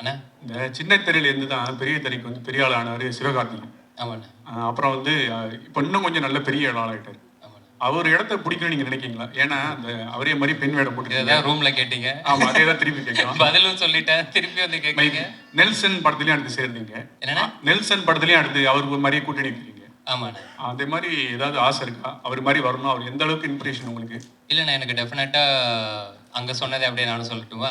அண்ணா? இந்த சின்ன திரையில இருந்து தான் பெரிய திரைக்கு வந்து பெரிய ஆள் ஆனாரு சிவகார்த்திகேயன். ஆமாண்ணா. அப்புறம் வந்து இப்போ இன்னும் கொஞ்சம் நல்ல பெரிய ஆள் ஆகிட்டாரு. அவர் இடத்த பிடிக்கணும்னு நீங்க நினைக்கிறீங்களா ஏன்னா அந்த அவரே மாதிரி பெண் வேடம் போட்டு ரூம்ல கேட்டீங்க. ஆமா அதே தான் திருப்பி கேட்கலாம். பதிலும் சொல்லிட்டேன். திருப்பி வந்து கேட்குறீங்க. நெல்சன் படத்துலயும் அடுத்து சேர்ந்தீங்க என்னண்ணா? நெல்சன் படத்துலயும் அடுத்து அவருக்கு மாதிரியே கூட்டணி இருக்கீங்க ஆமாண்ணா. அதே மாதிரி ஏதாவது ஆசை இருக்கா? அவர் மாதிரி வரணும்? அவர் எந்த அளவுக்கு இன்ஸ்பிரேஷன் உங்களுக்கு? இல்லைண்ணா எனக்கு டெஃபினட்டாக அங்கே சொன்னதை அப்படியே நானும் சொல்லட்டுமா?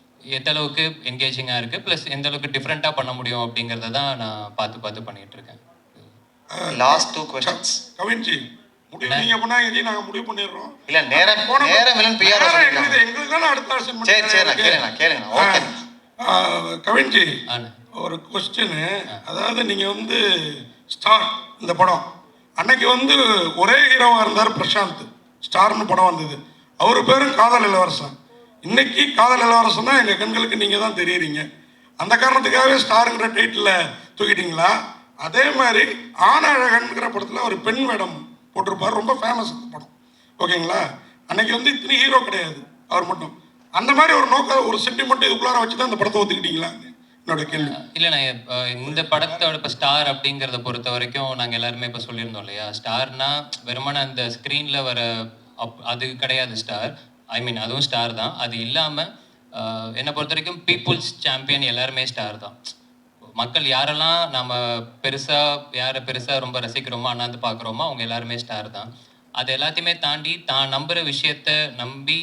எந்த அளவுக்கு என்கேஜிங்காக இருக்குது ப்ளஸ் எந்த அளவுக்கு டிஃப்ரெண்ட்டாக பண்ண முடியும் அப்படிங்கிறத தான் நான் பார்த்து பார்த்து பண்ணிகிட்டு இருக்கேன். லாஸ்ட் டூ கொஸ்டின்ஸ் கவின்ஜி முடிவு நீங்க பண்ணாங்க நாங்க முடிவு பண்ணிடுறோம். இல்ல நேரம் போன- நேரம் பிஆர் எங்களுக்கு தானே அடுத்த வருஷம் சரி சரி நான் கேளுங்க கேளுங்க ஓகே கவின்ஜி ஆனால் ஒரு கொஸ்டின் அதாவது நீங்க வந்து ஸ்டார் இந்த படம். அன்னைக்கு வந்து ஒரே ஹீரோவா இருந்தார் பிரசாந்த். ஸ்டார்னு படம் வந்தது. அவர் பேரும் காதல் இளவரசன். இன்னைக்கு காதல் இளவரசன் தான் எங்கள் கண்களுக்கு நீங்கள் தான் தெரியுறீங்க. அந்த காரணத்துக்காகவே ஸ்டாருங்கிற டைட்டில் தூக்கிட்டீங்களா? அதே மாதிரி ஆனழகன்கிற படத்தில் ஒரு பெண் வேடம் போட்டிருப்பார் ரொம்ப ஃபேமஸ் அந்த படம். ஓகேங்களா? அன்னைக்கு வந்து இத்தனை ஹீரோ கிடையாது அவர் மட்டும். அந்த மாதிரி ஒரு நோக்க ஒரு சென்டிமெண்ட் இதுக்குள்ளார வச்சு தான் அந்த படத்தை ஒத்துக்கிட்டீங்களா? என்னோட கேள்வி. இல்லைண்ணா இந்த படத்தோட இப்போ ஸ்டார் அப்படிங்கிறத பொறுத்த வரைக்கும் நாங்கள் எல்லாருமே இப்போ சொல்லியிருந்தோம் இல்லையா? ஸ்டார்னா வெறுமனே அந்த ஸ்க்ரீனில் வர அப் அது கிடையாது ஸ்டார் ஐ மீன் அதுவும் ஸ்டார் தான். அது இல்லாமல் என்னை பொறுத்த வரைக்கும் பீப்புள்ஸ் சாம்பியன் எல்லாருமே ஸ்டார் தான். மக்கள் யாரெல்லாம் நம்ம பெருசாக யாரை பெருசாக ரொம்ப ரசிக்கிறோமோ அண்ணாந்து பார்க்குறோமோ அவங்க எல்லாருமே ஸ்டார் தான். அது எல்லாத்தையுமே தாண்டி தான் நம்புகிற விஷயத்த நம்பி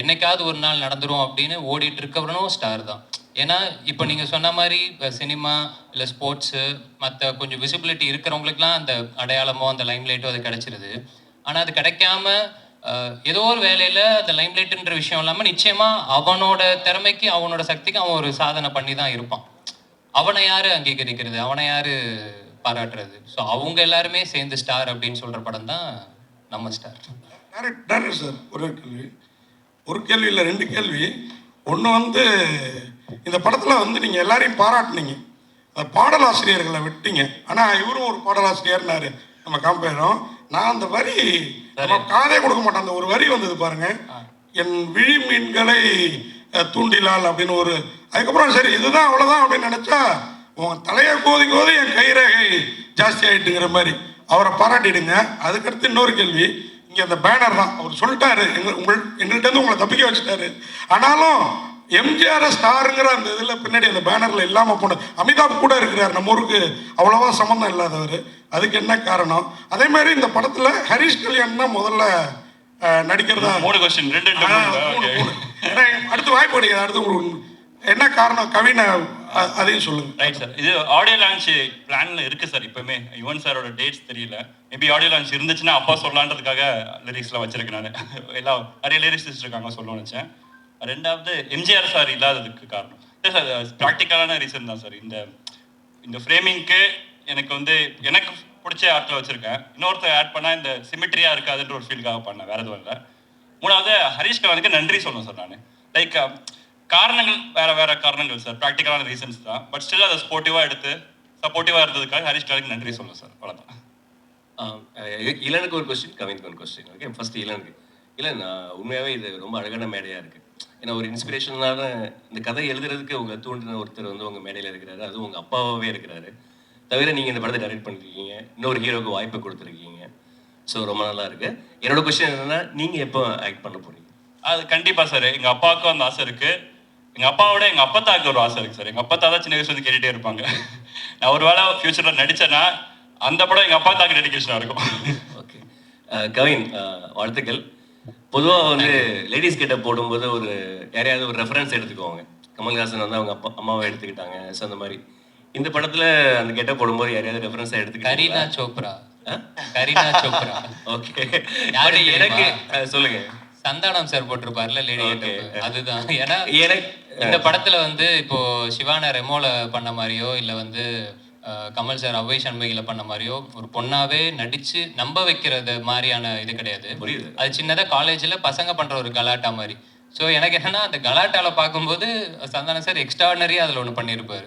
என்னைக்காவது ஒரு நாள் நடந்துரும் அப்படின்னு ஓடிட்டு இருக்கவனும் ஸ்டார் தான். ஏன்னா இப்போ நீங்கள் சொன்ன மாதிரி சினிமா இல்லை ஸ்போர்ட்ஸு மற்ற கொஞ்சம் விசிபிலிட்டி இருக்கிறவங்களுக்குலாம் அந்த அடையாளமோ அந்த லைம்லைட்டோ அது கிடச்சிருது. ஆனால் அது கிடைக்காம ஏதோ ஒரு வேலையில் அந்த லைம்லைட்டுன்ற விஷயம் இல்லாமல் நிச்சயமாக அவனோட திறமைக்கு அவனோட சக்திக்கு அவன் ஒரு சாதனை பண்ணி தான் இருப்பான். அவனை யாரு அங்கீகரிக்கிறது? அவனை யாரு பாராட்டுறது? ஸோ அவங்க எல்லாருமே சேர்ந்து ஸ்டார் அப்படின்னு சொல்ற படம் தான் நம்ம ஸ்டார் டேரக்ட் சார் ஒரு கேள்வி. ஒரு கேள்வி இல்லை ரெண்டு கேள்வி. ஒன்று வந்து இந்த படத்தில் வந்து நீங்கள் எல்லாரையும் பாராட்டினீங்க. பாடலாசிரியர்களை விட்டீங்க. ஆனால் இவரும் ஒரு பாடலாசிரியர்னாரு. நம்ம காம்பேரும் நான் அந்த வரி காதே கொடுக்க மாட்டேன் அந்த ஒரு வரி வந்தது பாருங்க. என் விழி மீன்களை தூண்டிலால் அப்படின்னு ஒரு அதுக்கப்புறம் சரி இதுதான் அவ்வளோதான் அப்படின்னு நினச்சா உன் தலையை கோதி கோதி என் கைரேகை ஜாஸ்தி ஆயிட்டுங்கிற மாதிரி. அவரை பாராட்டிடுங்க. அதுக்கடுத்து இன்னொரு கேள்வி. இங்கே அந்த பேனர் தான். அவர் சொல்லிட்டாரு. எங்க உங்கள் எங்கள்கிட்ட உங்களை தப்பிக்க வச்சுட்டாரு. ஆனாலும் எம்ஜிஆர் ஸ்டாருங்கிற அந்த இதில் பின்னாடி அந்த பேனரில் இல்லாமல் போன அமிதாப் கூட இருக்கிறார். நம்ம ஊருக்கு அவ்வளோவா சம்மந்தம் இல்லாதவர். அதுக்கு என்ன காரணம்? அதே மாதிரி இந்த படத்தில் ஹரிஷ் கல்யாண் தான் முதல்ல நடிக்கிறதா? மூணு கொஸ்டின் ரெண்டு. ஏன்னா, அடுத்து வாய்ப்பு கிடையாது அடுத்து என்ன காரணம்? கவினை அதையும் சொல்லுங்க. ரைட் சார் இது ஆடியோ லான்ச் பிளான்ல இருக்கு சார் இப்பவுமே. யுவன் சாரோட டேட்ஸ் தெரியல. மேபி ஆடியோ லான்ச் இருந்துச்சுன்னா அப்பா சொல்லலான்றதுக்காக லிரிக்ஸ்லாம் வச்சிருக்கேன் நான். எல்லாம் நிறைய லிரிக்ஸ் இருக்காங்க சொல்லணும்னு நினச்சேன். ரெண்டாவது எம்ஜிஆர் சார் இல்லாததுக்கு காரணம். இல்லை சார் ப்ராக்டிக்கலான ரீசன் தான் சார் இந்த இந்த ஃப்ரேமிங்க்கு எனக்கு வந்து எனக்கு பிடிச்ச ஆர்ட்டில் வச்சிருக்கேன். இன்னொருத்தர் ஆட் பண்ணால் இந்த சிமிட்ரியா இருக்காதுன்ற ஒரு ஃபீல்காக பண்ணேன். வேற எதுவும் இல்லை. மூணாவது ஹரிஷ் கலானுக்கு நன்றி சொல்லணும் சார் நான். லைக் காரணங்கள் வேற வேற காரணங்கள் சார் ப்ராக்டிக்கலான ரீசன்ஸ் தான். பட் ஸ்டில் அதை ஸ்போர்ட்டிவாக எடுத்து சப்போர்ட்டிவாக இருந்ததுக்காக ஹரிஷ் கலானுக்கு நன்றி சொல்லணும் சார் அவ்வளோதான் இளனுக்கு ஒரு கொஸ்டின் கவினுக்கு ஒரு கொஸ்டின் ஓகே ஃபர்ஸ்ட் இளனுக்கு. இளன் ஆஹ் உண்மையாவே இது ரொம்ப அழகான மேடையா இருக்கு. ஏன்னா ஒரு இன்ஸ்பிரேஷனான இந்த கதை எழுதுறதுக்கு உங்க தூண்டின ஒருத்தர் வந்து உங்க மேடையில இருக்கிறாரு. அதுவும் உங்க அப்பாவே இருக்கிறாரு. தவிர நீங்க இந்த படத்தை டைரக்ட் பண்ணிருக்கீங்க. இன்னொரு ஹீரோக்கு வாய்ப்பு கொடுத்துருக்கீங்க. ஸோ ரொம்ப நல்லா இருக்கு என்னோட கொஸ்டின் என்னன்னா நீங்க எப்போ ஆக்ட் பண்ண போறீங்க? அது கண்டிப்பா சார் எங்க அப்பாவுக்கும் அந்த ஆசை இருக்கு. எங்க அப்பாவோட எங்க அப்பத்தாவுக்கு ஒரு ஆசை இருக்கு சார் எங்க அப்பத்தா தான் சின்ன வயசுல இருந்து கேட்டுட்டே இருப்பாங்க. நான் ஒரு வேளை ஃபியூச்சரில் நடிச்சேன்னா அந்த படம் எங்கள் அப்பா தாக்கு டெடிகேஷனாக இருக்கும் ஓகே கவின் வாழ்த்துக்கள். பொதுவாக வந்து லேடிஸ் கிட்ட போடும்போது ஒரு யாரையாவது ஒரு ரெஃபரன்ஸ் எடுத்துக்குவாங்க. கமல்ஹாசன் வந்து அவங்க அப்பா அம்மாவை எடுத்துக்கிட்டாங்க. ஸோ அந்த மாதிரி. இந்த படத்துல அந்த கெட்ட போடும்போது யாரையாவது ரெஃபரன்ஸாக கரீனா எடுத்துக்கிட்டீங்களா? சோப்ரா. கரீனா சோப்ரா. ஓகே. யாரு எனக்கு சொல்லுங்க. சந்தானம் சார் போட்டிருப்பார்ல லேடி. அதுதான். ஏன்னா எனக்கு இந்த படத்துல வந்து இப்போ சிவான ரெமோல பண்ண மாதிரியோ இல்ல வந்து கமல் சார் அவ்வை சண்முகில பண்ண மாதிரியோ ஒரு பொண்ணாவே நடிச்சு நம்ப வைக்கிறது மாதிரியான இது கிடையாது. அது சின்னதா காலேஜ்ல பசங்க பண்ற ஒரு கலாட்டா மாதிரி. ஸோ எனக்கு என்னன்னா அந்த கலாட்டால பார்க்கும்போது சந்தானம் சார் எக்ஸ்ட்ராடனரியா அதுல ஒண்ணு பண்ணியிருப்பாரு.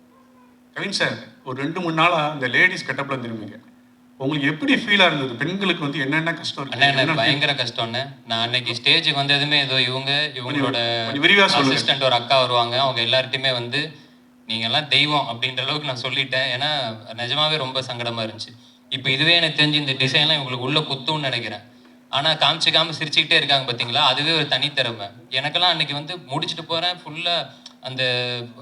கவின் சார் ஒரு ரெண்டு மூணு நாளா அந்த லேடிஸ் கெட்டப்ல திரும்பிங்க உங்களுக்கு எப்படி ஃபீலா இருந்தது? பெண்களுக்கு வந்து என்னென்ன கஷ்டம் feel- பயங்கர கஷ்டம்ண்ணே நான் அன்னைக்கு ஸ்டேஜுக்கு வந்ததுமே ஏதோ இவங்க இவங்களோட. அசிஸ்டன்ட் ஒரு அக்கா வருவாங்க. அவங்க எல்லார்ட்டையுமே வந்து நீங்க எல்லாம் தெய்வம் அப்படின்ற அளவுக்கு நான் சொல்லிட்டேன். ஏன்னா நிஜமாவே ரொம்ப சங்கடமா இருந்துச்சு. இப்போ இதுவே எனக்கு தெரிஞ்சு இந்த டிசைன்லாம் இவங்களுக்கு உள்ள குத்தும்னு நினைக்கிறேன். ஆனா காமிச்சிக்காம சிரிச்சுக்கிட்டே இருக்காங்க பாத்தீங்களா? அதுவே ஒரு தனித்திறமை. எனக்கெல்லாம் அன்னைக்கு வந்து முடிச்சுட்டு போறேன். ஃபுல்லா அந்த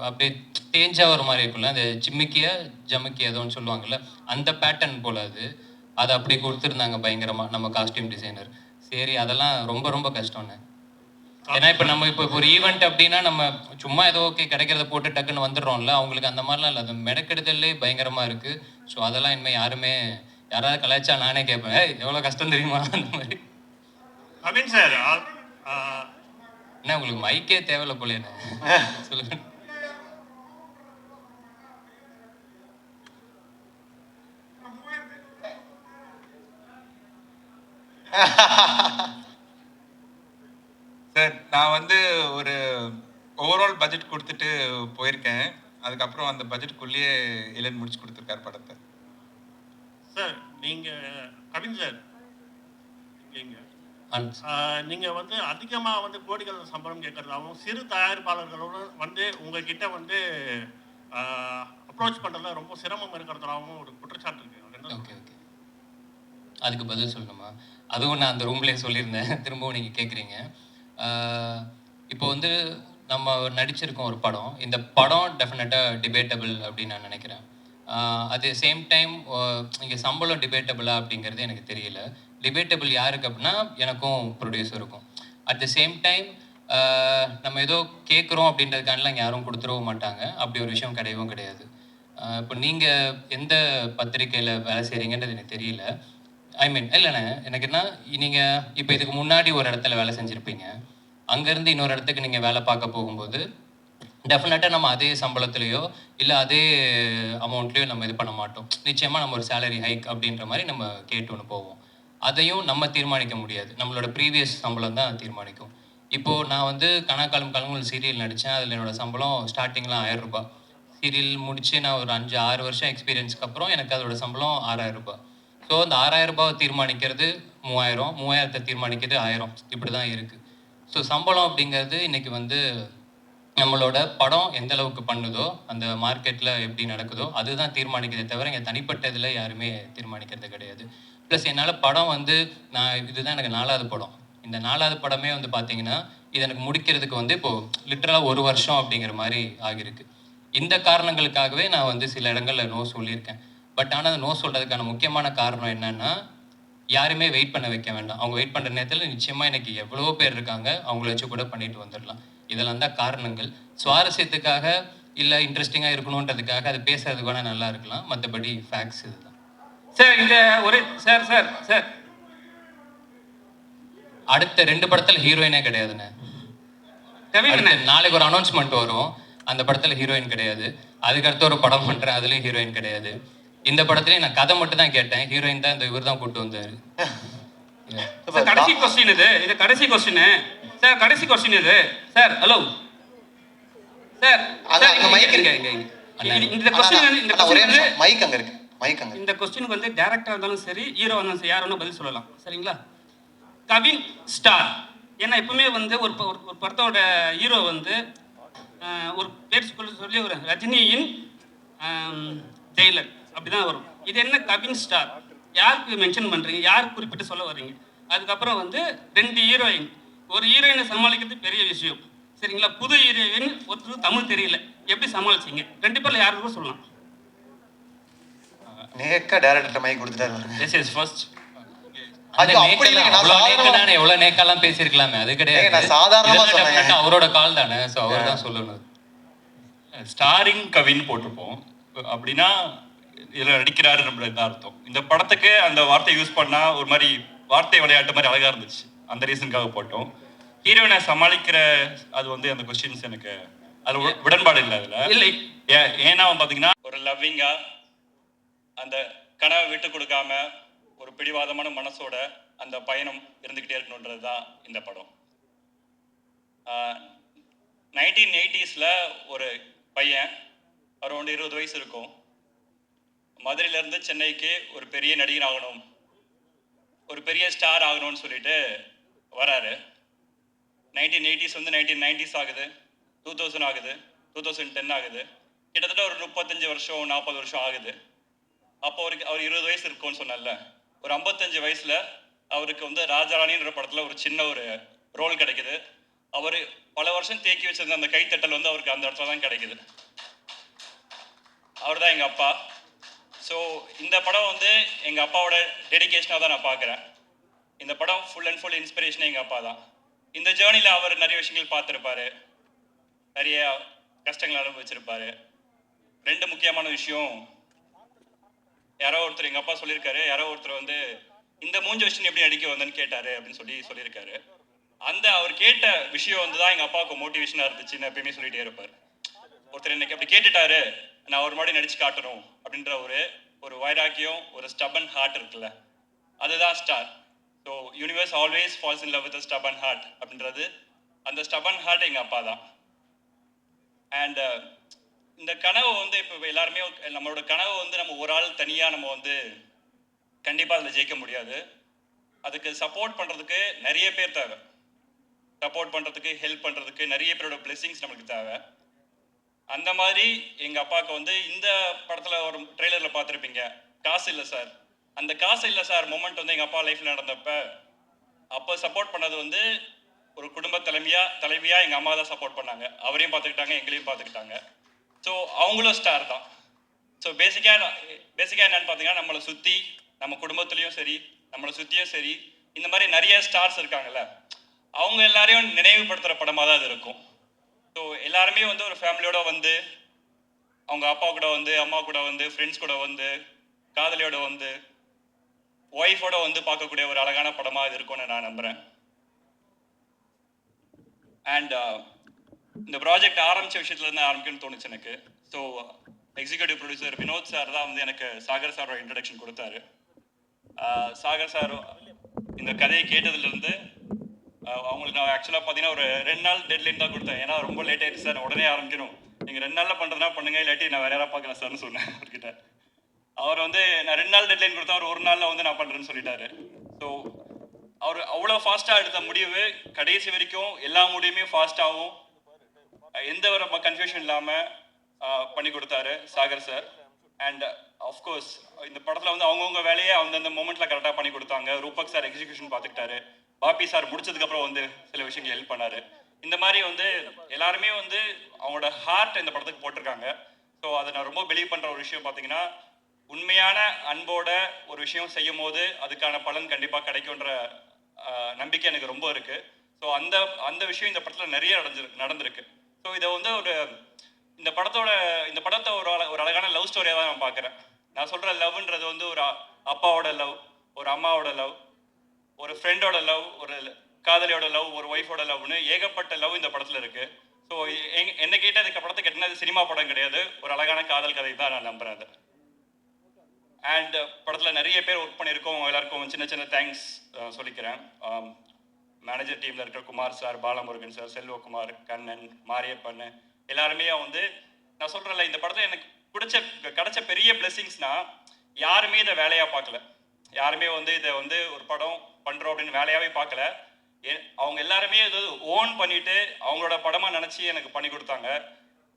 அப்படியே தேஞ்சாக ஒரு மாதிரி இருக்கும்ல அந்த சிம்மிக்கியா ஜமுக்கியா ஏதோன்னு சொல்லுவாங்கல்ல அந்த பேட்டர்ன் போல அது. அதை அப்படி கொடுத்துருந்தாங்க பயங்கரமா நம்ம காஸ்டியூம் டிசைனர் சரி அதெல்லாம் ரொம்ப ரொம்ப கஷ்டம்னு. ஏன்னா இப்போ நம்ம இப்போ ஒரு ஈவெண்ட் அப்படின்னா நம்ம சும்மா ஏதோ ஓகே கிடைக்கிறத போட்டு டக்குன்னு வந்துடுறோம்ல அவங்களுக்கு அந்த மாதிரிலாம் இல்லை. அது மெனக்கெடுதல்லே பயங்கரமா இருக்கு. ஸோ அதெல்லாம் இனிமேல் யாருமே யாராவது கலாய்ச்சா நானே கேட்பேன் எவ்வளோ எவ்வளவு கஷ்டம் தெரியுமா? அந்த மாதிரி. அபின் சார் என்ன உங்களுக்கு மைக்கே தேவையில்ல போலேன்னு சொல்லுங்க. சார் நான் வந்து ஒரு ஓவரால் பட்ஜெட் கொடுத்துட்டு போயிருக்கேன். அதுக்கப்புறம் அந்த பட்ஜெட்டுக்குள்ளேயே இளன் முடிச்சு கொடுத்துருக்காரு படத்தை. சார் நீங்கள் கவிஞர் சார். நீங்கள் வந்து அதிகமாக வந்து கோடிகள் சம்பளம் கேட்குறதாகவும் சிறு தயாரிப்பாளர்களோட வந்து உங்ககிட்ட வந்து அப்ரோச் பண்ணுறதுல ரொம்ப சிரமம் இருக்கிறதாகவும் ஒரு குற்றச்சாட்டு இருக்கு. அது என்ன ஓகே ஓகே. அதுக்கு பதில் சொல்லணுமா? அதுவும் நான் அந்த ரூம்லேயே சொல்லியிருந்தேன். திரும்பவும் நீங்கள் கேட்குறீங்க. இப்போ வந்து நம்ம நடிச்சிருக்கோம் ஒரு படம். இந்த படம் டெஃபினட்டாக டிபேட்டபிள் அப்படின்னு நான் நினைக்கிறேன். அட் சேம் டைம் இங்கே சம்பளம் டிபேட்டபிளா அப்படிங்கிறது எனக்கு தெரியல. டிபேட்டபிள் யாருக்கு அப்படின்னா எனக்கும் ப்ரொடியூசருக்கும் அட் த சேம் டைம் நம்ம ஏதோ கேட்குறோம் அப்படின்றதுக்கானலாம் இங்கே யாரும் கொடுத்துடவும் மாட்டாங்க. அப்படி ஒரு விஷயம் கிடையவும் கிடையாது. இப்போ நீங்கள் எந்த பத்திரிக்கையில் வேலை செய்கிறீங்கன்றது எனக்கு தெரியல. ஐ மீன் இல்லைண்ணே எனக்கு என்ன நீங்கள் இப்போ இதுக்கு முன்னாடி ஒரு இடத்துல வேலை செஞ்சுருப்பீங்க. அங்கேருந்து இன்னொரு இடத்துக்கு நீங்கள் வேலை பார்க்க போகும்போது டெஃபினட்டாக நம்ம அதே சம்பளத்துலேயோ இல்லை அதே அமௌண்ட்லேயோ நம்ம இது பண்ண மாட்டோம். நிச்சயமாக நம்ம ஒரு சேலரி ஹைக் அப்படின்ற மாதிரி நம்ம கேட்டு ஒன்று போவோம். அதையும் நம்ம தீர்மானிக்க முடியாது. நம்மளோட ப்ரீவியஸ் சம்பளம் தான் தீர்மானிக்கும். இப்போது நான் வந்து கணக்காலம் கலங்கல் சீரியல் நடித்தேன் அதில் என்னோடய சம்பளம் ஸ்டார்டிங்லாம் ஆயிரம் ரூபாய். சீரியல் முடித்து நான் ஒரு அஞ்சு ஆறு வருஷம் எக்ஸ்பீரியன்ஸ்க்கு அப்புறம் எனக்கு அதோட சம்பளம் ஆறாயிரம் ரூபாய். ஸோ அந்த ஆறாயிரம் ரூபாவை தீர்மானிக்கிறது மூவாயிரம். மூவாயிரத்தை தீர்மானிக்கிறது ஆயிரம். இப்படி தான் இருக்குது ஸோ சம்பளம் அப்படிங்கிறது இன்றைக்கி வந்து நம்மளோட படம் எந்த அளவுக்கு பண்ணுதோ அந்த மார்க்கெட்டில் எப்படி நடக்குதோ அதுதான் தீர்மானிக்கிறதே தவிர இங்கே தனிப்பட்ட இதில் யாருமே தீர்மானிக்கிறது கிடையாது. ப்ளஸ் என்னால் படம் வந்து நான் இதுதான் எனக்கு நாலாவது படம். இந்த நாலாவது படமே வந்து பார்த்தீங்கன்னா இது எனக்கு முடிக்கிறதுக்கு வந்து இப்போது லிட்டரலாக ஒரு வருஷம் அப்படிங்கிற மாதிரி ஆகியிருக்கு. இந்த காரணங்களுக்காகவே நான் வந்து சில இடங்களில் நோ சொல்லியிருக்கேன். பட் ஆனால் அந்த நோ சொல்கிறதுக்கான முக்கியமான காரணம் என்னன்னா யாருமே வெயிட் பண்ண வைக்க வேண்டாம். அவங்க வெயிட் பண்ணுற நேரத்தில் நிச்சயமாக எனக்கு எவ்வளோ பேர் இருக்காங்க. அவங்கள வச்சு கூட பண்ணிட்டு வந்துடலாம் இதெல்லாம் தான் காரணங்கள். சுவாரஸ்யத்துக்காக இல்லை இன்ட்ரெஸ்டிங்காக இருக்கணுன்றதுக்காக அது பேசுறதுக்கு வேணால் நல்லா இருக்கலாம். மற்றபடி ஃபேக்ட்ஸ் இதுதான். சார் இந்த ஒரே சார் சார் சார். அடுத்த ரெண்டு படத்தில் ஹீரோயினே கிடையாதுண்ணே. நாளைக்கு ஒரு அனௌன்ஸ்மெண்ட் வரும். அந்த படத்தில் ஹீரோயின் கிடையாது. அதுக்கடுத்து ஒரு படம் பண்ணுறேன் அதுலேயும் ஹீரோயின் கிடையாது. இந்த படத்துலேயும் நான் கதை மட்டும் தான் கேட்டேன். ஹீரோயின் தான் இந்த இவர் தான் கூப்பிட்டு வந்தார். சார் கடைசி கொஸ்டின் இது. இது கடைசி கொஸ்டின் சார் கடைசி கொஸ்டின் இது. சார் ஹலோ சார் இங்க, மைக் இருக்கு. இந்த கொஸ்டின் இந்த ஒரே கொஸ்டின் மைக் அங்க இருக்கு. மைக் அங்க. இந்த கொஸ்டினுக்கு வந்து டேரக்டா இருந்தாலும் சரி ஹீரோ இருந்தாலும் சரி யார் வேணா பதில் சொல்லலாம். சரிங்களா? கவின் ஸ்டார். ஏன்னா எப்பவுமே வந்து ஒரு ஒரு- படத்தோட ஹீரோ வந்து ஒரு பேர் சொல்லி சொல்லி ஒரு ரஜினியின் ஜெயிலர். அப்படிதான் வரும். இது என்ன கவின் ஸ்டார்? யாருக்கு மென்ஷன் பண்றீங்க? யார் குறிப்பிட்டு சொல்ல வர்றீங்க? அதுக்கப்புறம் வந்து ரெண்டு ஹீரோயின் ஒரு ஹீரோயினை சமாளிக்கிறது பெரிய விஷயம். சரிங்களா? புது ஹீரோயின் ஒருத்தருக்கு தமிழ் தெரியல. எப்படி சமாளிச்சீங்க? ரெண்டு பேர்ல யாருக்கும் சொல்லலாம். நேக்கா டேரக்டர் மைக் கொடுத்துட்டாரு. திஸ் இஸ் ஃபர்ஸ்ட் பேசியிருக்கலாமே. அது கிடையாது. அவரோட கால் தானே. ஸோ அவர் தான் சொல்லணும். ஸ்டாரிங் கவின்னு போட்டிருப்போம். அப்படின்னா இதில் நடிக்கிறாரு நம்மளுக்கு தான் அர்த்தம்? இந்த படத்துக்கு அந்த வார்த்தை யூஸ் பண்ணா ஒரு மாதிரி வார்த்தை விளையாட்டு மாதிரி அழகா இருந்துச்சு. அந்த ரீசனுக்காக போட்டோம். ஹீரோயினை சமாளிக்கிற அது வந்து அந்த கொஸ்டின்ஸ் எனக்கு அது உட- உடன்பாடு இல்லை அதுல. இல்லை. ஏ- ஏன்னா பாத்தீங்கன்னா ஒரு லவ்விங்கா அந்த கனவை விட்டு கொடுக்காம ஒரு பிடிவாதமான மனசோட அந்த பயணம் இருந்துகிட்டே இருக்கணுன்றது தான் இந்த படம். நைன்டீன் எயிட்டிஸில் ஒரு பையன் அரௌண்ட் இருபது வயசு இருக்கும். மதுரையிலேருந்து சென்னைக்கு ஒரு பெரிய நடிகர் ஆகணும் ஒரு பெரிய ஸ்டார் ஆகணும்னு சொல்லிட்டு வராரு. நைன்டீன் எயிட்டிஸ் வந்து நைன்டீன் நைன்டிஸ் ஆகுது டூ தௌசண்ட் ஆகுது டூ தௌசண்ட் டென் ஆகுது. கிட்டத்தட்ட ஒரு முப்பத்தஞ்சு வருஷம் நாற்பது வருஷம் ஆகுது. அப்போ அவருக்கு அவர் இருபது வயசு இருக்கும்னு சொன்னால ஒரு ஐம்பத்தஞ்சு வயசில் அவருக்கு வந்து ராஜாராணின்ற படத்தில் ஒரு சின்ன ஒரு ரோல் கிடைக்குது. அவர் பல வருஷம் தேக்கி வச்சிருந்த அந்த கைத்தட்டல் வந்து அவருக்கு அந்த இடத்துல தான் கிடைக்குது. அவர் தான் எங்கள் அப்பா. ஸோ இந்த படம் வந்து எங்கள் அப்பாவோட டெடிகேஷனாக தான் நான் பார்க்குறேன். இந்த படம் ஃபுல் அண்ட் ஃபுல் இன்ஸ்பிரேஷனே எங்கள் அப்பா தான். இந்த ஜேர்னியில் அவர் நிறைய விஷயங்கள் பார்த்துருப்பாரு. நிறைய கஷ்டங்கள் அனுபவிச்சிருப்பாரு. ரெண்டு முக்கியமான விஷயம் யாரோ ஒருத்தர் எங்கள் அப்பா சொல்லியிருக்காரு யாரோ ஒருத்தர் வந்து இந்த மூஞ்ச விஷயம் எப்படி அடிக்க வந்தேன்னு கேட்டாரு அப்படின்னு சொல்லி சொல்லியிருக்காரு. அந்த அவர் கேட்ட விஷயம் வந்து தான் எங்கள் அப்பாவுக்கு மோட்டிவேஷனாக இருந்துச்சுன்னு எப்பயுமே சொல்லிட்டே இருப்பார். ஒருத்தர் இன்னைக்கு அப்படி கேட்டுட்டாரு நான் ஒரு மாதிரி நடிச்சு காட்டணும் அப்படின்ற ஒரு ஒரு வைராக்கியம் ஒரு ஸ்டபன் ஹார்ட் இருக்குல்ல. அதுதான் star so universe always falls in love with stubborn heart அப்படின்றது அந்த ஸ்டபன் ஹார்ட் எங்கள் அப்பா தான். அண்ட் uh, இந்த கனவு வந்து இப்போ எல்லாருமே நம்மளோட கனவு வந்து நம்ம ஒரு ஆள் தனியாக நம்ம வந்து கண்டிப்பாக அதில் ஜெயிக்க முடியாது. அதுக்கு சப்போர்ட் பண்ணுறதுக்கு நிறைய பேர் தேவை. சப்போர்ட் பண்ணுறதுக்கு ஹெல்ப் பண்ணுறதுக்கு நிறைய பேரோட பிளெஸிங்ஸ் நம்மளுக்கு தேவை. அந்த மாதிரி எங்கள் அப்பாவுக்கு வந்து இந்த படத்தில் ஒரு ட்ரெய்லரில் பார்த்துருப்பீங்க. காசு இல்லை சார் அந்த காசு இல்லை சார் மூமெண்ட் வந்து எங்கள் அப்பா லைஃப்பில் நடந்தப்ப அப்போ சப்போர்ட் பண்ணது வந்து ஒரு குடும்ப தலைமையா தலைவியா எங்கள் அம்மா தான் சப்போர்ட் பண்ணாங்க. அவரையும் பார்த்துக்கிட்டாங்க எங்களையும் பார்த்துக்கிட்டாங்க. ஸோ அவங்களும் ஸ்டார் தான். ஸோ பேசிக்காக பேசிக்காக என்னன்னு பார்த்தீங்கன்னா நம்மளை சுற்றி நம்ம குடும்பத்துலேயும் சரி நம்மளை சுற்றியும் சரி இந்த மாதிரி நிறைய ஸ்டார்ஸ் இருக்காங்கல்ல அவங்க எல்லாரையும் நினைவுபடுத்துகிற படமாக தான் அது இருக்கும். ஸோ எல்லாருமே வந்து ஒரு ஃபேமிலியோட வந்து அவங்க அப்பா கூட வந்து அம்மா கூட வந்து ஃப்ரெண்ட்ஸ் கூட வந்து காதலியோட வந்து ஒய்ஃபோட வந்து பார்க்கக்கூடிய ஒரு அழகான படமாக இது இருக்கும்னு நான் நம்புகிறேன் அண்ட் uh, இந்த ப்ராஜெக்ட் ஆரம்பித்த விஷயத்துலேருந்து ஆரம்பிக்கணும்னு தோணுச்சு எனக்கு. So executive producer Vinoth sir தான் வந்து எனக்கு சாகர் சாரோட இன்ட்ரடக்ஷன் கொடுத்தாரு. Uh, சாகர் சார் இந்த கதையை கேட்டதுலேருந்து அவங்களுக்கு நான் ஆக்சுவலாக பார்த்தீங்கன்னா ஒரு ரெண்டு நாள் டெட்லைன் தான் கொடுத்தேன். ஏன்னா ரொம்ப லேட் ஆயிடுச்சு சார் உடனே ஆரம்பிக்கணும். நீங்கள் ரெண்டு நாளில் பண்ணுறதுனா பண்ணுங்க இல்லாட்டி நான் வேற யாராவது பார்க்கலாம் சார்னு சொன்னேன் அவர்கிட்ட. அவர் வந்து நான் ரெண்டு நாள் டெட்லைன் கொடுத்தா அவர் ஒரு நாளில் வந்து நான் பண்ணுறேன்னு சொல்லிட்டாரு. ஸோ அவர் அவ்வளோ ஃபாஸ்ட்டாக எடுத்த முடிவு கடைசி வரைக்கும் எல்லா முடிவுமே ஃபாஸ்ட்டாகவும் எந்த ஒரு கன்ஃபியூஷன் இல்லாமல் பண்ணி கொடுத்தாரு சாகர் சார் அண்ட் அஃப்கோர்ஸ் இந்த படத்தில் வந்து அவங்கவுங்க வேலையை அந்தந்த மூமெண்ட்டில் கரெக்டாக பண்ணி கொடுத்தாங்க. ரூபக் சார் எக்ஸிக்யூஷன் பார்த்துக்கிட்டாரு பாப்பி சார் முடிச்சதுக்கப்புறம் வந்து சில விஷயங்கள் ஹெல்ப் பண்ணாரு. இந்த மாதிரி வந்து எல்லாருமே வந்து அவங்களோட ஹார்ட் இந்த படத்துக்கு போட்டிருக்காங்க. ஸோ அதை நான் ரொம்ப பிலீவ் பண்ணுற ஒரு விஷயம் பார்த்தீங்கன்னா உண்மையான அன்போட ஒரு விஷயம் செய்யும் போது அதுக்கான பலன் கண்டிப்பாக கிடைக்குன்ற நம்பிக்கை எனக்கு ரொம்ப இருக்கு. ஸோ அந்த அந்த விஷயம் இந்த படத்தில் நிறைய நடந்திருக்கு நடந்திருக்கு. ஸோ இதை வந்து ஒரு இந்த படத்தோட இந்த படத்தை ஒரு ஒரு அழகான லவ் ஸ்டோரியாக தான் நான் பார்க்குறேன் நான் சொல்கிற லவ்ன்றது வந்து ஒரு அப்பாவோட லவ் ஒரு அம்மாவோட லவ் ஒரு ஃப்ரெண்டோட லவ் ஒரு காதலியோட லவ் ஒரு ஒய்ஃபோட லவ்னு ஏகப்பட்ட லவ் இந்த படத்தில் இருக்குது ஸோ என்ன கேட்டால் இந்த படத்தை கேட்டினா அது சினிமா படம் கிடையாது. ஒரு அழகான காதல் கதை தான் நான் நம்புகிறேன் அது. அண்ட் படத்தில் நிறைய பேர் ஒர்க் பண்ணியிருக்கோம். அவங்க எல்லாருக்கும் சின்ன சின்ன தேங்க்ஸ் சொல்லிக்கிறேன். மேனேஜர் டீமில் இருக்கிற குமார் சார் பாலமுருகன் சார் செல்வகுமார் கண்ணன் மாரியப்பன் எல்லாருமே வந்து நான் சொல்கிறேன்ல இந்த படத்தில் எனக்கு பிடிச்ச கிடைச்ச பெரிய பிளெஸிங்ஸ்னா யாருமே இதை வேலையாக பார்க்கல. யாருமே வந்து இதை வந்து ஒரு படம் பண்ணுறோம் அப்படின்னு வேலையாகவே பார்க்கல. ஏ- அவங்க எல்லாருமே இது ஓன் பண்ணிட்டு அவங்களோட படமாக நினச்சி எனக்கு பண்ணி கொடுத்தாங்க.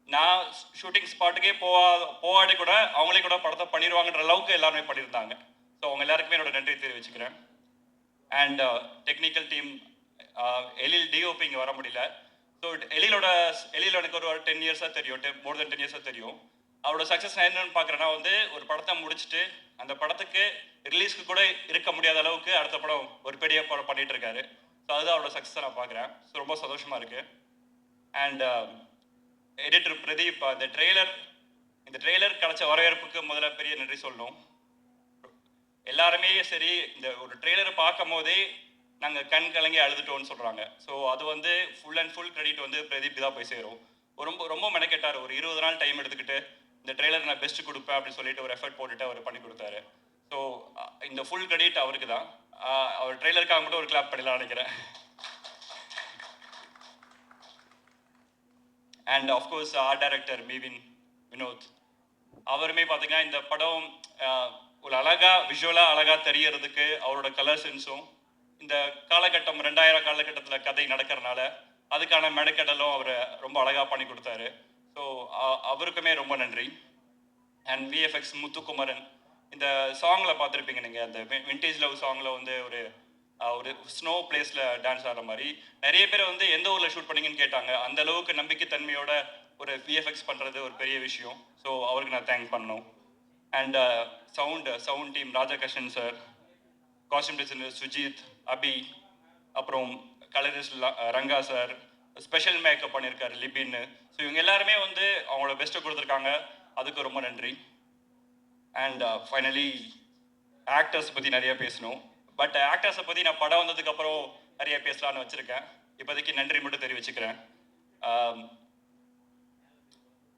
நான் ஷூட்டிங் ஸ்பாட்டுக்கே போவா போவாடி கூட அவங்களே கூட படத்தை பண்ணிடுவாங்கன்ற அளவுக்கு எல்லாருமே பண்ணியிருந்தாங்க. ஸோ அவங்க எல்லாருக்குமே என்னோட நன்றி தெரிவிச்சுக்கிறேன். And technical team Elil DOP இங்கே வர முடியல. ஸோ எலிலோட எலியில் எனக்கு ஒரு டென் இயர்ஸாக தெரியும். மோர் தென் டென் இயர்ஸாக தெரியும். அவரோட சக்ஸஸ் நான் என்னன்னு பார்க்குறேன்னா வந்து ஒரு படத்தை முடிச்சுட்டு அந்த படத்துக்கு ரிலீஸ்க்கு கூட இருக்க முடியாத அளவுக்கு அடுத்த படம் ஒரு பெரிய படம் பண்ணிட்டு இருக்காரு. ஸோ அதுதான் அவரோட சக்ஸஸை நான் பார்க்குறேன். ஸோ ரொம்ப சந்தோஷமாக இருக்குது அண்ட் எடிட்டர் um, பிரதீப் இந்த ட்ரெய்லர் இந்த ட்ரெய்லர் கிடைச்ச வரவேற்புக்கு முதல்ல பெரிய நன்றி சொல்லணும். எல்லாருமே சரி இந்த ஒரு ட்ரெய்லரை பார்க்கும் போதே நாங்கள் கண் கலங்கி அழுதுட்டோம்னு சொல்கிறாங்க ஸோ அது வந்து ஃபுல் அண்ட் ஃபுல் கிரெடிட் வந்து பிரதீப் தான் போய் சேரும். ரொம்ப ரொம்ப மெனக்கெட்டார். ஒரு இருபது நாள் டைம் எடுத்துக்கிட்டு இந்த ட்ரெய்லர் நான் பெஸ்ட் கொடுப்பேன் அப்படின்னு சொல்லிட்டு ஒரு எஃபர்ட் போட்டுட்டு அவர் பண்ணி கொடுத்தாரு. ஸோ இந்த ஃபுல் கிரெடிட் அவருக்கு தான் அவர் ட்ரெய்லருக்காக மட்டும் ஒரு கிளாப் பண்ணலாம் நினைக்கிறேன். And of course art director மீவின் Vinod அவருமே பார்த்தீங்கன்னா இந்த படம் ஒரு அழகாக விஷுவலாக அழகாக தெரியறதுக்கு அவரோட கலர் சென்ஸும் இந்த காலகட்டம் ரெண்டாயிரம் காலகட்டத்தில் கதை நடக்கிறனால அதுக்கான மெனக்கடலும் அவர் ரொம்ப அழகாக பண்ணி கொடுத்தாரு. ஸோ அவருக்குமே ரொம்ப நன்றி. அண்ட் விஎஃப்எக்ஸ் முத்துக்குமரன் இந்த சாங்கில் பார்த்துருப்பீங்க நீங்கள் அந்த விண்டேஜ் லவ் சாங்கில் வந்து ஒரு ஒரு ஸ்னோ பிளேஸில் டான்ஸ் ஆடுற மாதிரி. நிறைய பேர் வந்து எந்த ஊரில் ஷூட் பண்ணீங்கன்னு கேட்டாங்க. அந்த அளவுக்கு நம்பிக்கைத்தன்மையோட ஒரு விஎஃப்எக்ஸ் பண்ணுறது ஒரு பெரிய விஷயம். ஸோ அவருக்கு நான் தேங்க் பண்ணணும். And sound sound team Rajakrishnan sir costume designer Sujith Abi அப்புறம் colourist Ranga sir special makeup பண்ணியிருக்காரு லிபின்னு. ஸோ இவங்க எல்லாருமே வந்து அவங்களோட பெஸ்ட்டை கொடுத்துருக்காங்க. அதுக்கு ரொம்ப நன்றி. அண்ட் ஃபைனலி ஆக்டர்ஸ் பற்றி நிறைய பேசணும். பட் ஆக்டர்ஸை பற்றி நான் படம் வந்ததுக்கப்புறம் நிறைய பேசலாம்னு வச்சுருக்கேன். இப்போதைக்கு நன்றி மட்டும் தெரிவிச்சுக்கிறேன். Um,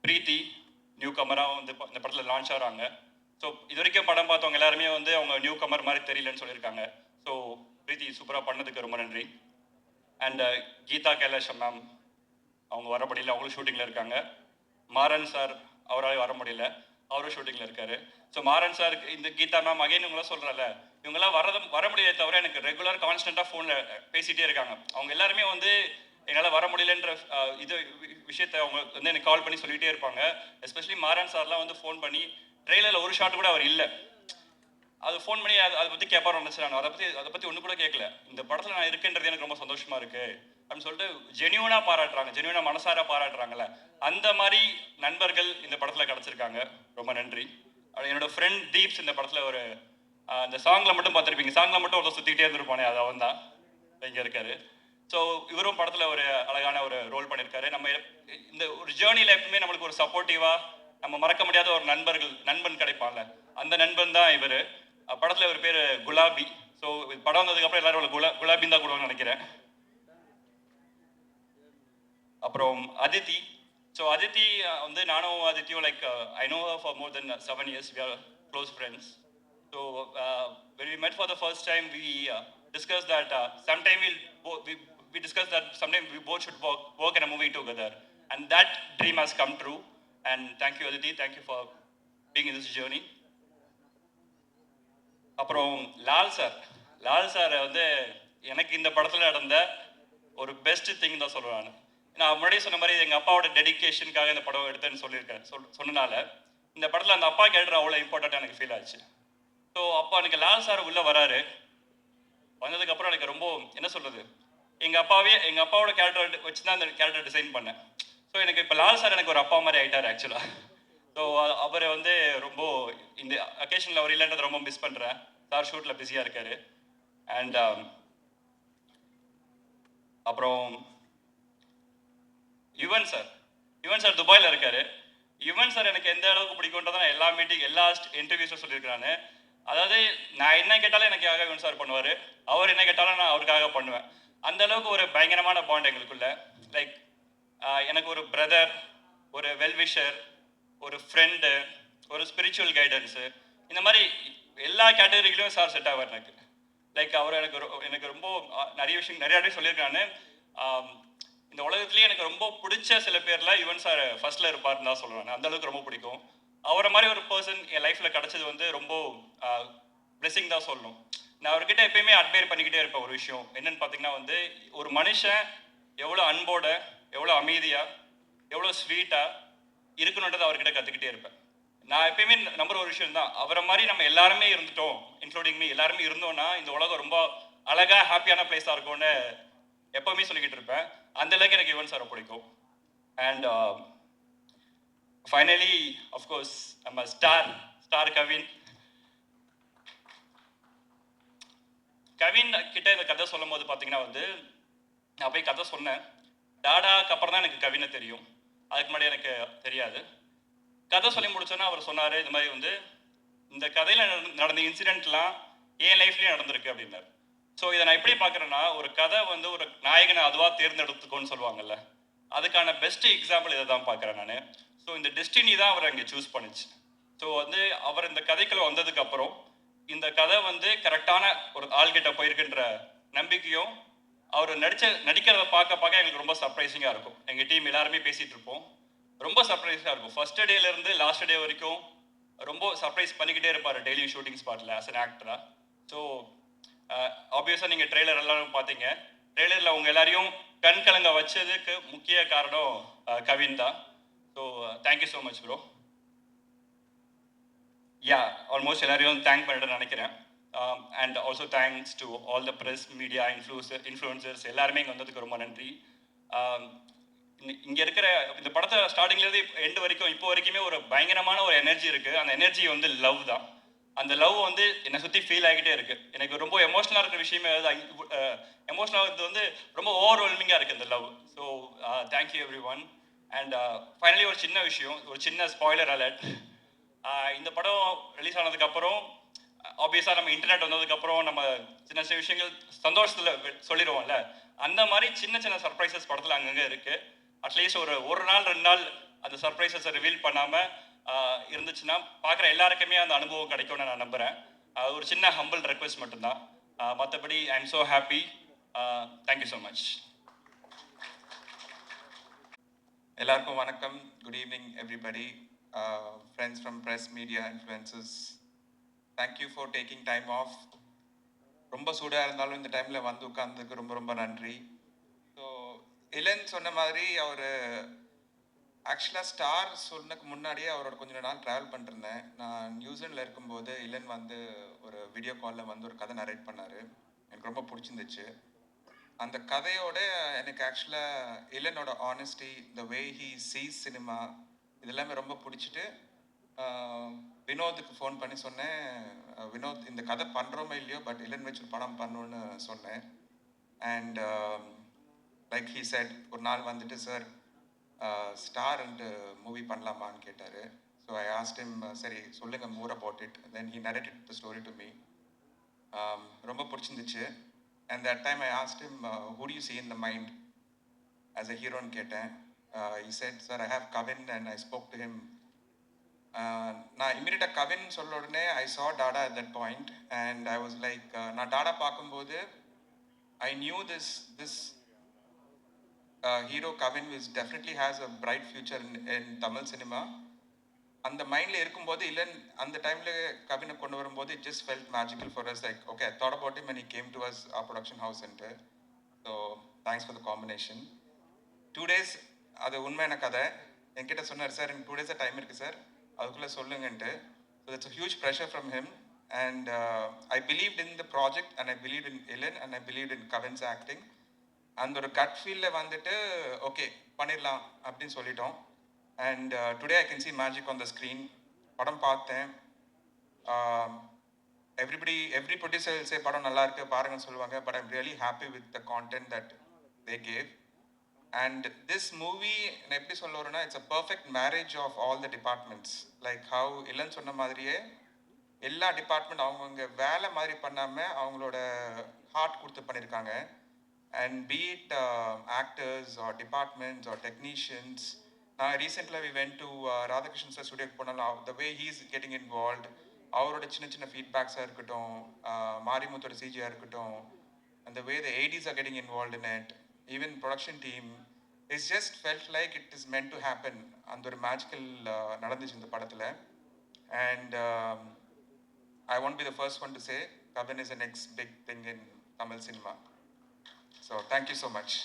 பிரீத்தி நியூ கமராக வந்து இந்த படத்தில் லான்ச் ஆகிறாங்க. ஸோ இது வரைக்கும் படம் பார்த்தவங்க எல்லாருமே வந்து அவங்க நியூ கமர் மாதிரி தெரியலன்னு சொல்லியிருக்காங்க. ஸோ பிரீத்தி சூப்பராக பண்ணதுக்கு ரொம்ப நன்றி. அண்ட் கீதா கைலாஷம் மேம் அவங்க வர முடியல. அவங்களும் ஷூட்டிங்கில் இருக்காங்க. மாறன் சார் அவரால் வர முடியல. அவரும் ஷூட்டிங்கில் இருக்காரு. ஸோ மாறன் சார் இந்த கீதா மேம் அகைன் இவங்களாம் சொல்கிறல இவங்கெல்லாம் வரது வர முடியாத தவிர எனக்கு ரெகுலர் கான்ஸ்டண்ட்டாக ஃபோனில் பேசிகிட்டே இருக்காங்க. அவங்க எல்லாருமே வந்து என்னால் வர முடியலன்ற இது விஷயத்த விஷயத்தை அவங்க வந்து எனக்கு கால் பண்ணி சொல்லிகிட்டே இருப்பாங்க. எஸ்பெஷலி மாறன் சார்லாம் வந்து ஃபோன் பண்ணி ட்ரெயிலரில் ஒரு ஷாட் கூட அவர் இல்லை. அது ஃபோன் பண்ணி அதை அதை பற்றி கேட்பாரு நான். அதை பற்றி அதை பற்றி ஒன்று கூட கேட்கல இந்த படத்தில் நான் இருக்கேன்றது எனக்கு ரொம்ப சந்தோஷமாக இருக்குது அப்படின்னு சொல்லிட்டு ஜென்யூனாக பாராட்டுறாங்க. ஜென்யூனாக மனசார பாராட்டுறாங்கல்ல. அந்த மாதிரி நண்பர்கள் இந்த படத்தில் கிடச்சிருக்காங்க. ரொம்ப நன்றி. என்னோடய என்னோட ஃப்ரெண்ட் தீப்ஸ் இந்த படத்தில் ஒரு அந்த சாங்கில் மட்டும் பார்த்துருப்பீங்க. சாங்கில் மட்டும் ஒருத்தர் சுற்றிக்கிட்டே இருந்திருப்பானே அது அவன் தான். இங்கே இருக்காரு. ஸோ இவரும் படத்தில் ஒரு அழகான ஒரு ரோல் பண்ணியிருக்காரு நம்ம இந்த ஒரு ஜேர்னியில் எப்பவுமே நம்மளுக்கு ஒரு சப்போர்ட்டிவாக நம்ம மறக்க முடியாத ஒரு நண்பர்கள் நண்பன் கிடைப்பான்ல. அந்த நண்பன் தான் இவர். படத்தில் ஒரு பேர் குலாபி. ஸோ படம் வந்ததுக்கப்புறம் எல்லாரும் குலா குலாபின்னு தான் கூடுவாங்கன்னு நினைக்கிறேன். அப்புறம் அதித்தி. ஸோ அதித்தி வந்து நானும் அதித்தியும் like I know for more then seven years we are close friends so when we met for the first time we discuss that sometime will we discussed that sometime we both should work, work in a movie together. And that dream has come true. And thank you aditi. Thank you for being in this journey. அப்புறம் Lal sir. Lal sir வந்து எனக்கு இந்த படத்தில் நடந்த ஒரு best thing தான் சொல்லுவேன் நான். முன்னாடியே சொன்ன மாதிரி எங்கள் அப்பாவோட டெடிக்கேஷனுக்காக இந்த படம் எடுத்தேன்னு சொல்லியிருக்கேன் சொல் சொன்னனால இந்த படத்தில் அந்த அப்பா கேரக்டர் அவ்வளோ இம்பார்ட்டண்ட்டாக எனக்கு ஃபீல் ஆச்சு. ஸோ அப்போ எனக்கு லால் சார் உள்ளே வராரு. வந்ததுக்கப்புறம் எனக்கு ரொம்ப என்ன சொல்கிறது எங்கள் அப்பாவே எங்கள் அப்பாவோட கேரக்டர் வச்சு தான் அந்த கேரக்டர் டிசைன் பண்ணேன். ஸோ எனக்கு இப்போ லால் சார் எனக்கு ஒரு அப்பா மாதிரி ஆயிட்டார் ஆக்சுவலாக ஸோ அவரை வந்து ரொம்ப இந்த அக்கேஷனில் அவர் இல்லைன்றதை ரொம்ப மிஸ் பண்ணுறேன் சார் ஷூட்டில் பிஸியாக இருக்காரு. அண்ட் um, அப்புறம் யுவன் சார். யுவன் சார் துபாயில் இருக்காரு. யுவன் சார் எனக்கு எந்த அளவுக்கு பிடிக்கும்ன்றதை நான் எல்லா மீட்டிங் எல்லா இன்டர்வியூஸும் சொல்லியிருக்கிறானு அதாவது நான் என்ன கேட்டாலும் எனக்காக யுவன் சார் பண்ணுவார். அவர் என்ன கேட்டாலும் நான் அவருக்காக பண்ணுவேன். அந்த அளவுக்கு ஒரு பயங்கரமான பாண்ட் எங்களுக்குள்ள. லைக் எனக்கு ஒரு பிரதர் ஒரு வெல்விஷர் ஒரு ஃப்ரெண்டு ஒரு ஸ்பிரிச்சுவல் கைடன்ஸு இந்த மாதிரி எல்லா கேட்டகரியிலையும் சார் செட் ஆவார் எனக்கு. லைக் அவர் எனக்கு ரொ- எனக்கு ரொம்ப நிறைய விஷயம் நிறைய இடம் சொல்லியிருக்காரு. இந்த உலகத்துலேயே எனக்கு ரொம்ப பிடிச்ச சில பேரில் யுவன் சார் ஃபர்ஸ்ட்டில் இருப்பார்ன்னு தான் சொல்லுவேன். அந்த அளவுக்கு ரொம்ப பிடிக்கும். அவரை மாதிரி ஒரு பர்சன் என் லைஃப்பில் கிடச்சது வந்து ரொம்ப பிளெஸிங் தான் சொல்லணும். நான் அவர்கிட்ட எப்பயுமே அட்மையர் பண்ணிக்கிட்டே இருப்பேன் ஒரு விஷயம். என்னன்னு பார்த்தீங்கன்னா வந்து ஒரு மனுஷன் எவ்வளோ அன்போட எவ்வளோ அமைதியாக எவ்வளோ ஸ்வீட்டாக இருக்கணுன்றதை அவர்கிட்ட கற்றுக்கிட்டே இருப்பேன். நான் எப்பயுமே நம்புற ஒரு விஷயம் தான். அவரை மாதிரி நம்ம எல்லாருமே இருந்துட்டோம் இன்க்ளூடிங் மீ எல்லாருமே இருந்தோம்னா இந்த உலகம் ரொம்ப அழகாக ஹாப்பியான பிளேஸாக இருக்கும்னு எப்பவுமே சொல்லிக்கிட்டு இருப்பேன். அந்த அளவுக்கு எனக்கு யுவன் சாரை பிடிக்கும். அண்ட் ஃபைனலி அஃப்கோர்ஸ் நம்ம ஸ்டார் ஸ்டார் கவின். கவின் கிட்ட இந்த கதை சொல்லும் போது பார்த்தீங்கன்னா வந்து நான் போய் கதை சொன்னேன். டாடாக்கு அப்புறம் தான் எனக்கு கவினை தெரியும். அதுக்கு முன்னாடி எனக்கு தெரியாது. கதை சொல்லி முடிச்சோன்னா அவர் சொன்னார் இது மாதிரி வந்து இந்த கதையில் நடந்த இன்சிடென்ட்லாம் என் லைஃப்லேயும் நடந்திருக்கு அப்படின்னாரு. ஸோ இதை நான் எப்படி பார்க்குறேன்னா ஒரு கதை வந்து ஒரு நாயகனை அதுவாக தேர்ந்தெடுத்துக்கோன்னு சொல்லுவாங்கல்ல அதுக்கான பெஸ்ட் எக்ஸாம்பிள் இதை தான் பார்க்குறேன் நான். ஸோ இந்த டெஸ்டினி தான் அவர் அங்கே சூஸ் பண்ணுச்சு. ஸோ வந்து அவர் இந்த கதைக்குள்ள வந்ததுக்கு அப்புறம் இந்த கதை வந்து கரெக்டான ஒரு ஆள்கிட்ட போயிருக்குன்ற நம்பிக்கையும் அவர் நடிச்ச நடிக்கிறத பார்க்க பார்க்க எங்களுக்கு ரொம்ப சர்ப்ரைசிங்காக இருக்கும். எங்கள் டீம் எல்லாருமே பேசிகிட்டு இருப்போம். ரொம்ப சர்ப்ரைஸாக இருக்கும். ஃபர்ஸ்ட் டேலேருந்து லாஸ்ட் டே வரைக்கும் ரொம்ப சர்ப்ரைஸ் பண்ணிக்கிட்டே இருப்பார் டெய்லி ஷூட்டிங் ஸ்பாட்டில் ஆஸ் அன் ஆக்டராக ஸோ ஆப்வியஸாக நீங்கள் ட்ரெய்லர் எல்லாரும் பார்த்தீங்க. ட்ரெய்லரில் உங்கள் எல்லாரையும் கண் கலங்க வச்சதுக்கு முக்கிய காரணம் கவின் தான். So thank you so much bro yeah almost எல்லாரையும் தேங்க் பண்ணிட்டு நினைக்கிறேன். And also thanks to all the press media influencer influencers எல்லாருமே இங்கே வந்ததுக்கு ரொம்ப நன்றி. Um, இங்க- இருக்கிற இந்த படத்தை ஸ்டார்டிங்ல இருந்து எண்டு வரைக்கும் இப்போ வரைக்குமே ஒரு பயங்கரமான ஒரு எனர்ஜி இருக்கு. அந்த எனர்ஜி வந்து லவ் தான். அந்த லவ் வந்து என்னை சுற்றி ஃபீல் ஆகிட்டே இருக்கு. எனக்கு ரொம்ப எமோஷனலாக இருக்கிற விஷயமே எமோஷனலாக இது வந்து ரொம்ப ஓவர்வெல்மிங்காக இருக்கு இந்த love so thank you everyone and finally ஒரு சின்ன விஷயம் ஒரு சின்ன ஸ்பாய்லர் அலர்ட் uh, இந்த படம் ரிலீஸ் ஆனதுக்கப்புறம் ஆப்வியஸாக நம்ம இன்டர்நெட் வந்ததுக்கப்புறம் நம்ம சின்ன சின்ன விஷயங்கள் சந்தோஷத்தில் சொல்லிடுவோம்ல. அந்த மாதிரி சின்ன சின்ன சர்ப்ரைசஸ் படத்தில் அங்கங்கே இருக்கு. அட்லீஸ்ட் ஒரு ஒரு நாள் ரெண்டு நாள் அந்த சர்ப்ரைசஸை ரிவீல் பண்ணாமல் இருந்துச்சுன்னா பார்க்குற எல்லாருக்குமே அந்த அனுபவம் கிடைக்கும்னு நான் நம்புகிறேன் ஒரு சின்ன ஹம்பிள் ரெக்வெஸ்ட் மட்டும்தான். மற்றபடி I am so happy thank you so much எல்லாருக்கும் வணக்கம். Good evening everybody friends from press media influencers thank you for taking time off ரொம்ப சூடாக இருந்தாலும் இந்த டைமில் வந்து உட்காந்துக்கு ரொம்ப ரொம்ப நன்றி. ஸோ இளன் சொன்ன மாதிரி அவர் ஆக்சுவலாக ஸ்டார் சொன்னதுக்கு முன்னாடியே அவரோட கொஞ்ச நாள் ட்ராவல் பண்ணிருந்தேன். நான் நியூசிலாண்டில் இருக்கும்போது இளன் வந்து ஒரு வீடியோ காலில் வந்து ஒரு கதை நரேட் பண்ணார். எனக்கு ரொம்ப பிடிச்சிருந்துச்சு. அந்த கதையோட எனக்கு ஆக்சுவலாக இளனோட honesty the way he sees cinema இதெல்லாமே ரொம்ப பிடிச்சிட்டு வினோத்துக்கு ஃபோன் பண்ணி சொன்னேன். வினோத் இந்த கதை பண்ணுறோமே இல்லையோ பட் இளன் வச்சு ஒரு படம் பண்ணணும்னு சொன்னேன். அண்ட் லைக் ஹீ செட் ஒரு நாள் வந்துட்டு சார் ஸ்டார்ன்ட்டு மூவி பண்ணலாமான்னு கேட்டார். ஸோ ஐ ஆஸ்ட் him சரி சொல்லுங்கள் more about it then he narrated the story to me ரொம்ப பிடிச்சிருந்துச்சு. And that time I asked him who you do in the mind as a ஹீரோன்னு கேட்டேன். uh, said sir I have Kavin and I spoke to him நான் இமீடியட்டாக கவின் சொல்ல உடனே I saw Dada at that point and I was like நான் டாடா பார்க்கும்போது I knew this this hero Kavin is definitely has a bright future in Tamil cinema அந்த மைண்டில் இருக்கும்போது இல்லைன்னு அந்த டைமில் கவினை கொண்டு வரும்போது it just felt magical for us like okay thought about him and came to us a production house centre so thanks for the combination two days அது உண்மையான கதை. என்கிட்ட சொன்னார் சார் எனக்கு டூ டேஸாக டைம் இருக்குது சார் அதுக்குள்ளே சொல்லுங்கன்ட்டு. So that's huge pressure from him and I believe in the project and I believe in Ilan and I believe in Kavin's acting அந்த ஒரு கட் ஃபீல்டில் வந்துட்டு ஓகே பண்ணிடலாம் அப்படின்னு சொல்லிட்டோம். And today I can see magic on the screen படம் பார்த்தேன். Everybody every ப்ரொடியூசர்ஸே படம் நல்லா இருக்கு பாருங்கன்னு சொல்லுவாங்க. But I'm really happy with the content that they gave and this movie நான் எப்படி சொல்ல வரேன்னா it's a perfect marriage of all the departments like how இல்லைன்னு சொன்ன மாதிரியே எல்லா டிபார்ட்மெண்ட் அவங்கவுங்க வேலை மாதிரி பண்ணாமல் அவங்களோட ஹார்ட் கொடுத்து பண்ணியிருக்காங்க and be it actors or departments or technicians நான் ரீசெண்டாக we went to Radhakrishnan sir ஸ்டுடியோக்கு போனாலும் the way he's getting involve அவரோட சின்ன சின்ன ஃபீட்பேக்ஸாக இருக்கட்டும் uh, மாரிமுத்தோட சிஜியாக இருக்கட்டும். அந்த way the eighties are getting involve in it even production team team, it's just felt like it is meant to happen. அந்த ஒரு மேஜிக்கல் நடந்துச்சு இந்த படத்தில். And I want be the first one to say Kavin is a next big thing in Tamil cinema so thank you so much